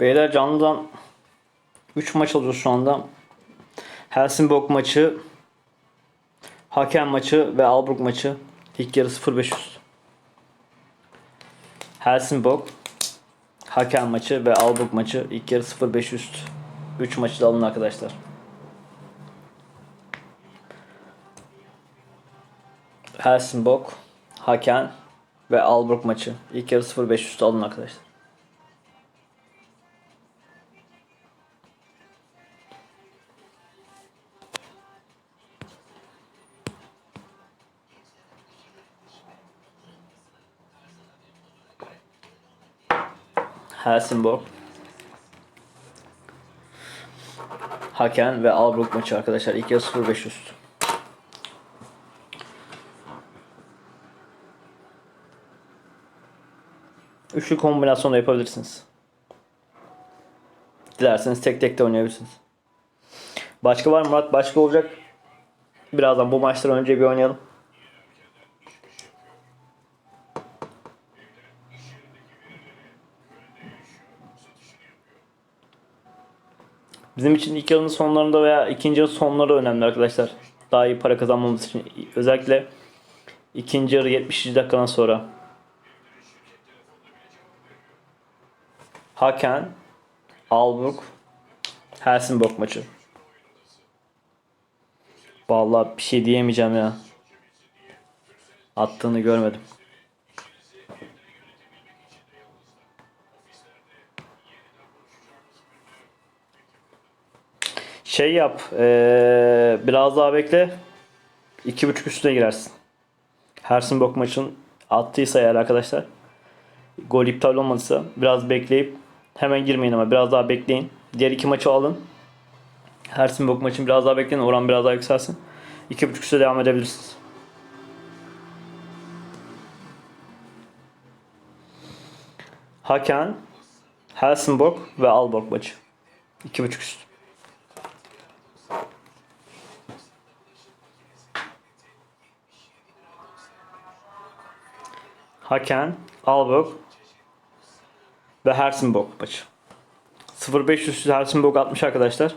Beyler canlıdan 3 maç alıyoruz şu anda. Helsingborg maçı, Haken maçı ve Albrug maçı. İlk yarı 0-5 üst. Helsingborg, Haken maçı ve Albrug maçı. İlk yarı 0-5 üst. 3 maçı da alın arkadaşlar. Helsingborg, Haken ve Albrug maçı. İlk yarı 0-5 üst alın arkadaşlar. Helsingborg. Haken ve Albrug maçı arkadaşlar. İlk yarı 0-5 üst. Üçlü kombinasyon da yapabilirsiniz. Dilerseniz tek tek de oynayabilirsiniz. Başka var mı Murat? Başka olacak. Birazdan bu maçtan önce bir oynayalım. Bizim için ilk yarının sonlarında veya ikinci yarının sonları önemli arkadaşlar. Daha iyi para kazanmamız için. Özellikle ikinci yarı 70. dakikadan sonra. Haken, Alburg, Helsingborg maçı. Vallahi bir şey diyemeyeceğim ya. Attığını görmedim. Şey yap. eee, biraz daha bekle. 2.5 üstüne girersin. Helsingborg maçın attıysa eğer arkadaşlar. Gol iptal olmadıysa biraz bekleyip hemen girmeyin ama biraz daha bekleyin. Diğer iki maçı alın. Helsingborg maçın biraz daha bekleyin. Oran biraz daha yükselsin. 2.5 üstüne devam edebilirsiniz. Haken, Helsingborg ve Alborg maçı. 2.5 üst. Haken, Alborg ve Helsingborg maçı. 0500 Helsingborg atmış arkadaşlar.